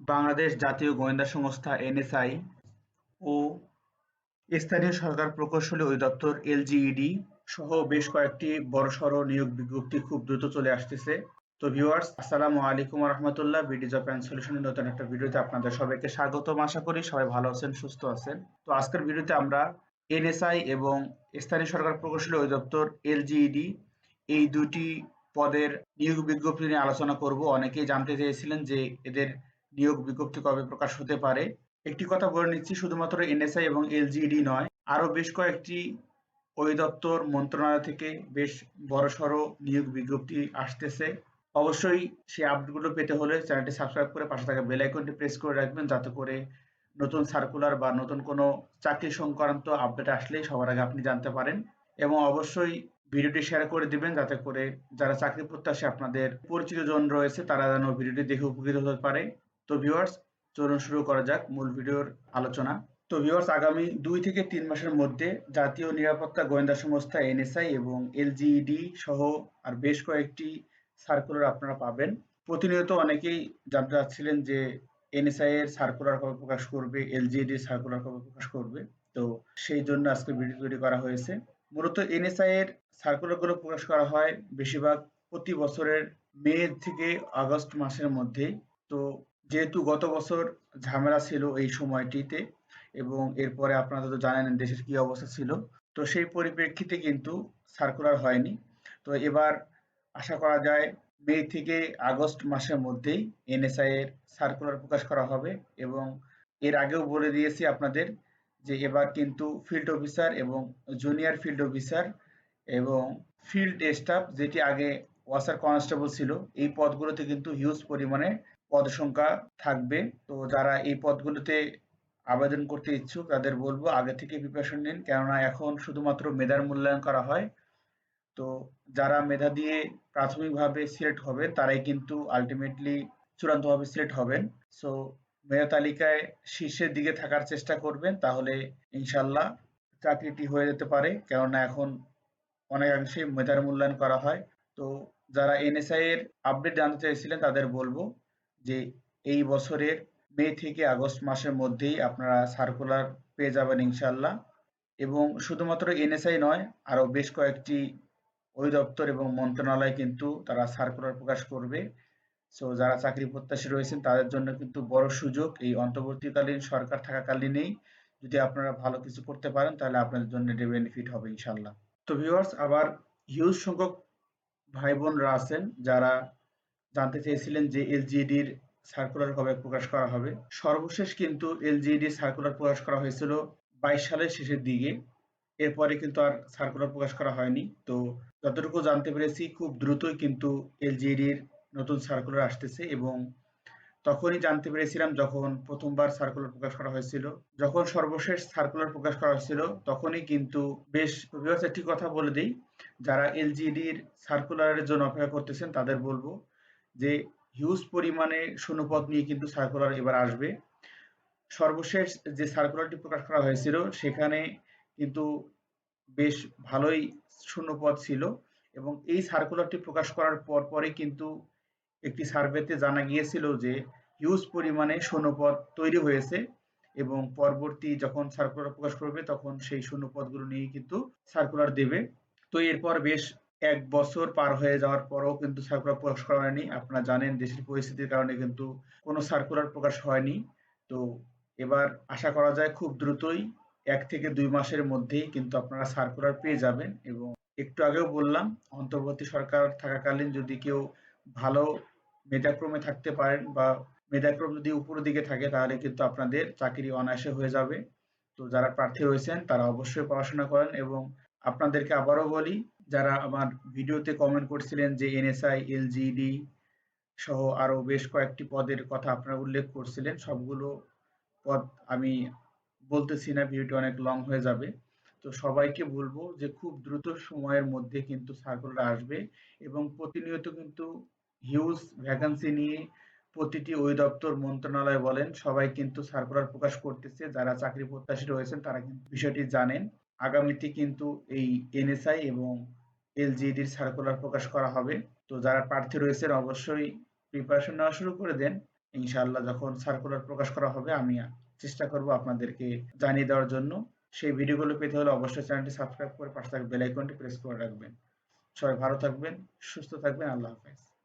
বাংলাদেশ জাতীয় গোয়েন্দা সংস্থা এনএসআই ও স্থানীয় সরকার প্রকৌশলী অধিদপ্তর এলজিইডি সহ বেশ কয়েকটি বড়সড় নিয়োগ বিজ্ঞপ্তি খুব দ্রুত চলে আসতেছে। তো ভিউয়ার্স, আসসালামু আলাইকুম রহমতুল্লাহ বিডি জব অ্যান্ড সলিউশনের নতুন একটা ভিডিওতে আপনাদের সবাইকে স্বাগতম। আশা করি সবাই ভালো আছেন, সুস্থ আছেন। তো আজকের ভিডিওতে আমরা এনএসআই এবং স্থানীয় সরকার প্রকৌশলী অধিদপ্তর এলজিইডি এই দুটি পদের নিয়োগ বিজ্ঞপ্তি নিয়ে আলোচনা করব। অনেকেই জানতে চেয়েছিলেন যে এদের নিয়োগ বিজ্ঞপ্তি কবে প্রকাশ হতে পারে? একটি কথা বলে নিচ্ছি, শুধুমাত্র এনএসআই এবং এলজিইডি নয় আরও বেশ কয়েকটি অধিদপ্তর মন্ত্রণালয় থেকে বেশ বড়সড় নিয়োগ বিজ্ঞপ্তি আসতেছে। অবশ্যই সেই আপডেটগুলো পেতে হলে চ্যানেলটি সাবস্ক্রাইব করে পাশে থাকা বেল আইকনটি প্রেস করে রাখবেন, যাতে করে নতুন সার্কুলার বা নতুন কোনো চাকরি সংক্রান্ত আপডেট আসলেই সবার আগে আপনি জানতে পারেন। এবং অবশ্যই ভিডিওটি শেয়ার করে দিবেন, যাতে করে যারা চাকরি প্রত্যাশী আপনাদের পরিচিত জন রয়েছে, তারা যেন ভিডিওটি দেখে উপকৃত হতে পারে। তো ভিউয়ার্স চলুন শুরু করা যাক মূল ভিডিওর আলোচনা। তো ভিউয়ার্স আগামী দুই থেকে তিন মাসের মধ্যে জাতীয় নিরাপত্তা গোয়েন্দা সংস্থা এনএসআই এবং এলজিইডি সহ আর বেশ কয়েকটি সার্কুলার আপনারা পাবেন। প্রতিনিয়ত অনেকেই জানতে চাচ্ছিলেন যে এনএসআই এর সার্কুলার কবে প্রকাশ করবে, এলজিইডি সার্কুলার কবে প্রকাশ করবে। তো সেই জন্য আজকে ভিডিও তৈরি করা হয়েছে। মূলত এনএসআই এর সার্কুলারগুলো প্রকাশ করা হয় বেশিরভাগ প্রতি বছরের মে থেকে আগস্ট মাসের মধ্যেই। তো যেহেতু গত বছর ঝামেলা ছিল এই সময়টিতে এবং এরপরে আপনারা তো জানেন দেশের কি অবস্থা ছিল, তো সেই পরিপ্রেক্ষিতে কিন্তু সার্কুলার হয়নি। তো এবার আশা করা যায় মে থেকে আগস্ট মাসের মধ্যেই এনএসআই এর সার্কুলার প্রকাশ করা হবে এবং এর আগেও বলে দিয়েছি আপনাদের যে এবার কিন্তু ফিল্ড অফিসার এবং জুনিয়র ফিল্ড অফিসার এবং ফিল্ড স্টাফ যেটি আগে ওয়াসার কনস্টেবল ছিল, এই পদগুলোতে কিন্তু হিউজ পরিমাণে পদসংখ্যা থাকবে। তো যারা এই পদগুলোতে আবেদন করতে ইচ্ছুক, তাদের বলব আগে থেকে প্রিপারেশন নিন। কেননা এখন শুধুমাত্র মেধার মূল্যায়ন করা হয়। তো যারা মেধা দিয়ে প্রাথমিকভাবে সিলেক্ট হবে, তারাই কিন্তু আলটিমেটলি চূড়ান্তভাবে সিলেক্ট হবেন। সো মেধা তালিকায় শীর্ষের দিকে থাকার চেষ্টা করবেন, তাহলে ইনশাল্লাহ চাকরিটি হয়ে যেতে পারে। কেননা এখন অনেকাংশে মেধার মূল্যায়ন করা হয়। তো যারা এনএসআই এর আপডেট জানতে চাইছিলেন, তাদের বলব যে এই বছরের মে থেকে আগস্ট মাসের মধ্যেই আপনারা সার্কুলার পেয়ে যাবেন ইনশাল্লাহ এবং শুধুমাত্র এনএসআই নয়, আরও বেশ কয়েকটি অধিদপ্তর এবং মন্ত্রণালয় কিন্তু তারা সার্কুলার প্রকাশ করবে। সো যারা চাকরি প্রত্যাশী রয়েছেন, তাদের জন্য কিন্তু বড় সুযোগ এই অন্তর্বর্তীকালীন সরকার থাকাকালীনেই। যদি আপনারা ভালো কিছু করতে পারেন, তাহলে আপনাদের জন্য এটা বেনিফিট হবে ইনশাল্লাহ তো ভিউয়ার্স আবার হিউজ সংখ্যক ভাই বোনরা আছেন, যারা জানতে চেয়েছিলেন যে এলজিডির সার্কুলার কবে প্রকাশ করা হবে। সর্বশেষ কিন্তু এলজিডি সার্কুলার প্রকাশ করা হয়েছিল বাইশ সালের শেষের দিকে। এরপরে কিন্তু আর সার্কুলার প্রকাশ করা হয়নি। তো যতটুকু জানতে পেরেছি, খুব দ্রুতই কিন্তু এলজিডির নতুন সার্কুলার আসতেছে এবং তখনই জানতে পেরেছিলাম যখন প্রথমবার সার্কুলার প্রকাশ করা হয়েছিল। যখন সর্বশেষ সার্কুলার প্রকাশ করা হয়েছিল, তখনই কিন্তু বেশ একটি কথা বলে দিই, যারা এলজিডির সার্কুলারের জন্য অপেক্ষা করতেছেন তাদের বলব যে হিউজ পরিমাণে শূন্যপদ নিয়ে কিন্তু সার্কুলার এবার আসবে। সর্বশেষ যে সার্কুলারটি প্রকাশ করা হয়েছিল, সেখানে কিন্তু বেশ ভালোই শূন্যপদ ছিল এবং এই সার্কুলারটি প্রকাশ করার পর পরে কিন্তু একটি সার্ভেতে জানা গিয়েছিল যে হিউজ পরিমাণে শূন্যপদ তৈরি হয়েছে এবং পরবর্তী যখন সার্কুলার প্রকাশ করবে, তখন সেই শূন্যপদগুলো নিয়ে কিন্তু সার্কুলার দেবে। তো এরপর বেশ এক বছর পার হয়ে যাওয়ার পরও কিন্তু সার্কুলার প্রকাশ করা হয়নি। আপনারা জানেন দেশের পরিস্থিতির কারণে কিন্তু কোনো সার্কুলার প্রকাশ হয়নি। তো এবার আশা করা যায় খুব দ্রুতই এক থেকে দুই মাসের মধ্যেই কিন্তু আপনারা সার্কুলার পেয়ে যাবেন এবং একটু আগেও বললাম, অন্তর্বর্তী সরকার থাকাকালীন যদি কেউ ভালো মেধাক্রমে থাকতে পারেন বা মেধাক্রম যদি উপরের দিকে থাকে, তাহলে কিন্তু আপনাদের চাকরি অনায়াসে হয়ে যাবে। তো যারা প্রার্থী হয়েছেন তারা অবশ্যই পড়াশোনা করেন এবং আপনাদেরকে আবারও বলি যারা আমার ভিডিওতে কমেন্ট করছিলেন যে এনএসআই এলজিডি সহ আরও বেশ কয়েকটি পদের কথা আপনারা উল্লেখ করছিলেন, সবগুলো পদ আমি বলতেছি না, ভিডিওটি অনেক লং হয়ে যাবে। তো সবাইকে বলব যে খুব দ্রুত সময়ের মধ্যে কিন্তু সার্কুলার আসবে এবং প্রতিনিয়ত কিন্তু হিউজ ভ্যাকান্সি নিয়ে প্রতিটি ওই অধিদপ্তর মন্ত্রণালয় বলেন, সবাই কিন্তু সার্কুলার প্রকাশ করতেছে। যারা চাকরি প্রত্যাশী রয়েছেন তারা কিন্তু বিষয়টি জানেন। আগামীতে কিন্তু এই এনএসআই এবং এলজিডির সার্কুলার প্রকাশ করা হবে। তো যারা প্রার্থী রয়েছেন, অবশ্যই প্রিপারেশন নেওয়া শুরু করে দেন। ইনশাআল্লাহ যখন সার্কুলার প্রকাশ করা হবে, আমি চেষ্টা করব আপনাদেরকে জানিয়ে দেওয়ার জন্য। সেই ভিডিওগুলো পেতে হলে অবশ্যই চ্যানেলটি সাবস্ক্রাইব করে পাশে থাকা বেল আইকনটি প্রেস করে রাখবেন। সবাই ভালো থাকবেন, সুস্থ থাকবেন, আল্লাহ হাফেজ।